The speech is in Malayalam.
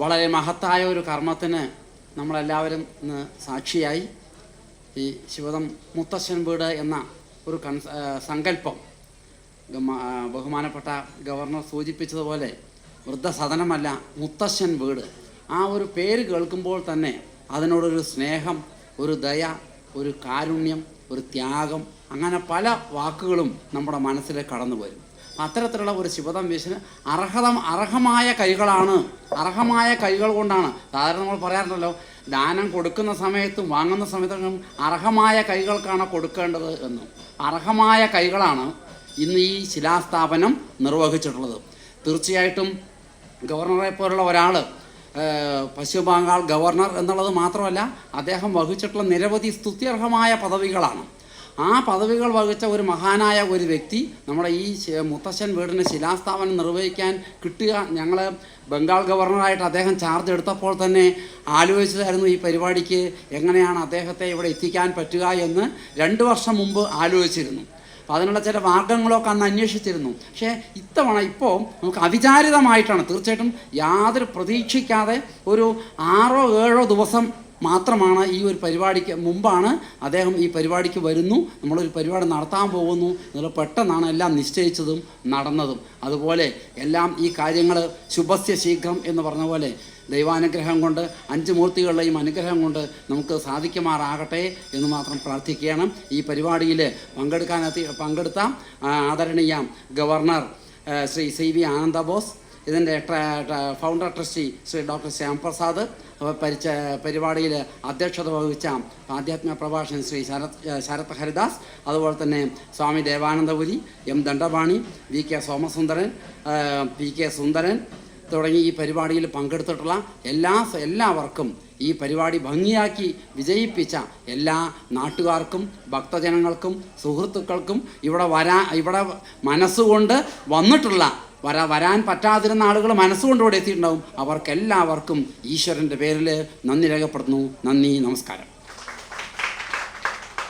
വളരെ മഹത്തായ ഒരു കർമ്മത്തിന് നമ്മളെല്ലാവരും ഇന്ന് സാക്ഷിയായി. ഈ ശിവദം മുത്തശ്ശൻ വീട് എന്ന ഒരു കൺ സങ്കല്പം ബഹുമാനപ്പെട്ട ഗവർണർ സൂചിപ്പിച്ചതുപോലെ വൃദ്ധസദനമല്ല മുത്തശ്ശൻ വീട്. ആ ഒരു പേര് കേൾക്കുമ്പോൾ തന്നെ അതിനോടൊരു സ്നേഹം ഒരു ദയ ഒരു കാരുണ്യം ഒരു ത്യാഗം അങ്ങനെ പല വാക്കുകളും നമ്മുടെ മനസ്സിൽ കടന്നു വരും അത്തരത്തിലുള്ള ഒരു ശിവദം വീശിന് അർഹത അർഹമായ കൈകളാണ്. അർഹമായ കൈകൾ കൊണ്ടാണ്. സാധാരണ നമ്മൾ പറയാറുണ്ടല്ലോ ദാനം കൊടുക്കുന്ന സമയത്തും വാങ്ങുന്ന സമയത്തും അർഹമായ കൈകൾക്കാണ് കൊടുക്കേണ്ടത് എന്ന്. അർഹമായ കൈകളാണ് ഇന്ന് ഈ ശിലാസ്ഥാപനം നിർവഹിച്ചിട്ടുള്ളത്. തീർച്ചയായിട്ടും ഗവർണറെ പോലുള്ള ഒരാൾ പശ്ചിമ ബംഗാൾ ഗവർണർ എന്നുള്ളത് മാത്രമല്ല അദ്ദേഹം വഹിച്ചിട്ടുള്ള നിരവധി സ്തുത്യർഹമായ പദവികളാണ്. ആ പദവികൾ വഹിച്ച ഒരു മഹാനായ ഒരു വ്യക്തി നമ്മുടെ ഈ മുത്തശ്ശൻ വീടിന് ശിലാസ്ഥാപനം നിർവഹിക്കാൻ കിട്ടുക. ഞങ്ങൾ ബംഗാൾ ഗവർണറായിട്ട് അദ്ദേഹം ചാർജ് എടുത്തപ്പോൾ തന്നെ ആലോചിച്ചതായിരുന്നു ഈ പരിപാടിക്ക് എങ്ങനെയാണ് അദ്ദേഹത്തെ ഇവിടെ എത്തിക്കാൻ പറ്റുക എന്ന് രണ്ട് വർഷം മുമ്പ് ആലോചിച്ചിരുന്നു. അപ്പോൾ അതിനുള്ള ചില മാർഗങ്ങളൊക്കെ അന്ന് അന്വേഷിച്ചിരുന്നു. പക്ഷേ ഇത്തവണ ഇപ്പോൾ നമുക്ക് അവിചാരിതമായിട്ടാണ് തീർച്ചയായിട്ടും യാതൊരു പ്രതീക്ഷിക്കാതെ ഒരു ആറോ ഏഴോ ദിവസം മാത്രമാണ് ഈ ഒരു പരിപാടിക്ക് മുമ്പാണ് അദ്ദേഹം ഈ പരിപാടിക്ക് വരുന്നു. നമ്മളൊരു പരിപാടി നടത്താൻ പോകുന്നു. എന്നുള്ള പെട്ടെന്നാണ് എല്ലാം നിശ്ചയിച്ചതും നടന്നതും. അതുപോലെ എല്ലാം ഈ കാര്യങ്ങൾ ശുഭസ്യ ശീഘ്രം എന്ന് പറഞ്ഞ പോലെ ദൈവാനുഗ്രഹം കൊണ്ട് അഞ്ച് മൂർത്തികളുടെയും അനുഗ്രഹം കൊണ്ട് നമുക്ക് സാധിക്കുമാറാകട്ടെ എന്ന് മാത്രം പ്രാർത്ഥിക്കുകയാണ്. ഈ പരിപാടിയിൽ പങ്കെടുക്കാനെത്തി പങ്കെടുത്ത ആദരണീയ governor Shri C V Ananda Bose ഇതിന്റെ founder trustee Shri doctor Shyamprasad പരിച പരിപാടിയിൽ അധ്യക്ഷത വഹിച്ച ആധ്യാത്മിക പ്രഭാഷകൻ ശ്രീ ശരത് ശരത് ഹരിദാസ് അതുപോലെ തന്നെ Swami Devanandapuri M Dandapani V K Somasundaran P K Sundaran തുടങ്ങി ഈ പരിപാടിയിൽ പങ്കെടുത്തിട്ടുള്ള എല്ലാ എല്ലാവർക്കും ഈ പരിപാടി ഭംഗിയാക്കി വിജയിപ്പിച്ച എല്ലാ നാട്ടുകാർക്കും ഭക്തജനങ്ങൾക്കും സുഹൃത്തുക്കൾക്കും ഇവിടെ വരാ ഇവിടെ മനസ്സുകൊണ്ട് വന്നിട്ടുള്ള വരാ വരാൻ പറ്റാതിരുന്ന ആളുകൾ മനസ്സുകൊണ്ട് ഇവിടെ എത്തിയിട്ടുണ്ടാവും. അവർക്കെല്ലാവർക്കും ഈശ്വരന്റെ പേരിൽ നന്ദി രേഖപ്പെടുത്തുന്നു. നന്ദി നമസ്കാരം.